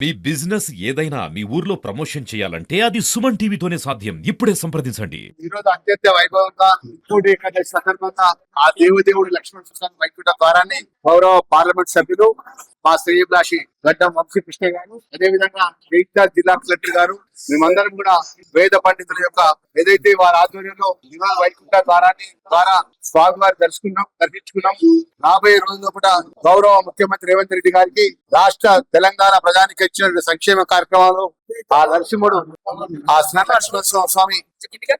మీ business ఏదైనా మీ ఊర్లో promotion చేయాలంటే అది సుమన్ టీవీతోనే సాధ్యం. ఇప్పుడే సంప్రదించండి. ఈ రోజు అత్యంత వైభవంగా సందర్భంగా ఆ దేవదేవుడు లక్ష్మణ సుశాంత్ వైకుంఠ ద్వారాన్ని గౌరవ పార్లమెంట్ సభ్యులు మా శ్రేయభిలాషి గడ్డం వంశీ కృష్ణ గారు అదే విధంగా జిల్లా కలెక్టర్ గారు మేమందరం కూడా వేద పండితుల యొక్క ఏదైతే వారి ఆధ్వర్యంలో నివా వైకుంఠ ద్వారాన్ని ద్వారా స్వామివారి దర్శకున్నాం దర్శించుకున్నాం. రాబోయే రోజుల్లో కూడా గౌరవ ముఖ్యమంత్రి రేవంత్ రెడ్డి గారికి రాష్ట్ర తెలంగాణ ప్రజానికి ఇచ్చిన సంక్షేమ కార్యక్రమాలు ఆ నరసింహుడు ఆ నరసింహ స్వామి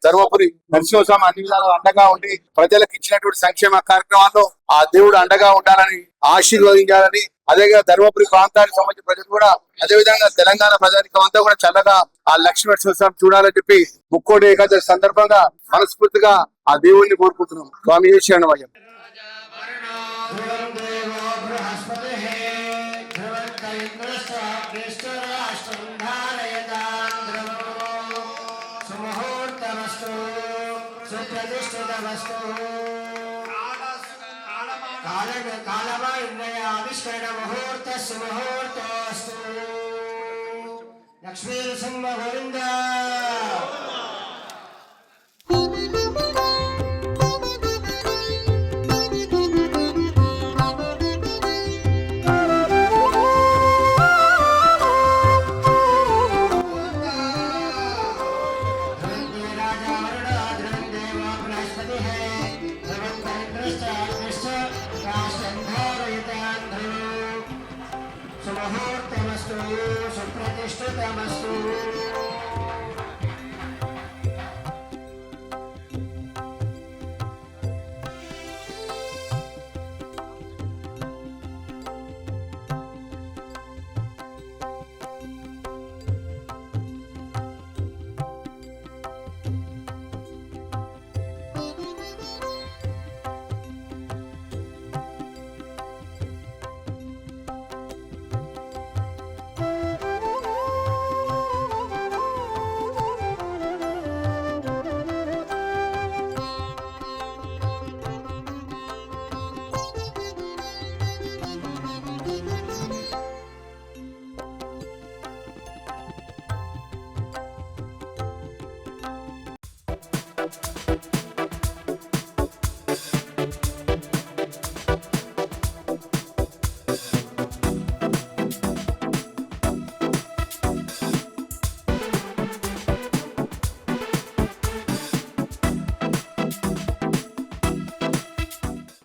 ధర్మపురి నరసింహస్వామి అన్ని విధాలు అండగా ఉండి ప్రజలకు ఇచ్చినటువంటి సంక్షేమ కార్యక్రమాల్లో ఆ దేవుడు అండగా ఉండాలని ఆశీర్వదించాలని అదేగా ధర్మపురి ప్రాంతానికి సంబంధించిన ప్రజలు కూడా అదే విధంగా తెలంగాణ ప్రజానికం అంతా కూడా చల్లగా ఆ లక్ష్మీ నరసింహస్వామి చూడాలని చెప్పి ముక్కోటి ఏకాదశి సందర్భంగా మనస్ఫూర్తిగా ఆ దేవుణ్ణి కోరుకుంటున్నాం. స్వామి శరణం అయ్యం ధ్రువం దేవో सुप्रतिष्ठितमस्तु मुहूर्त कालमान्वयाविष्करण मुहूर्तस्य मुहूर्तोऽस्तु। ध्रुवो सुमुहूर्तमस्तु सुप्रतिष्ठितमस्तु